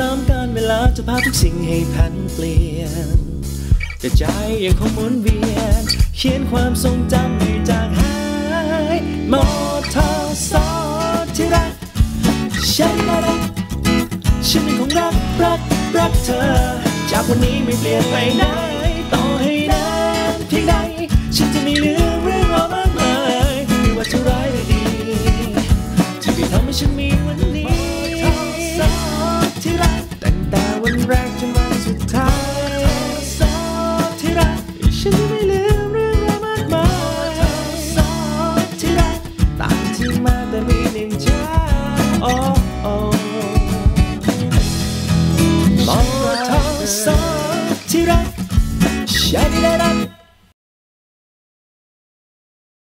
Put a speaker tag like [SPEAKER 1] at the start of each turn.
[SPEAKER 1] ตามการเวลาจะพาทุกสิ่งให้ผันเปลี่ยน แต่ใจยังคงหมุนเวียน เขียนความทรงจำให้จางหายมอเตอร์สอที่รัก ฉันรัก ฉันเป็นของรัก รัก รักเธอ จากวันนี้ไม่เปลี่ยนไปไหน ต่อให้นานเพียงใด ฉันจะไม่ลืมเรื่องราวมากมายไม่ว่าจะร้ายหรือดีที่ได้ทำให้ฉันมีวันนี้ ที่รักตั้งแต่วันแรกจนวันสุดท้ายสอบที่รักฉันไม่ลืมเรื่องราวมากมายสอบที่รักต่างที่มาแต่มีหนึ่งใจโอ้โอ้มองว่าเสอบที่รักฉันได้รัก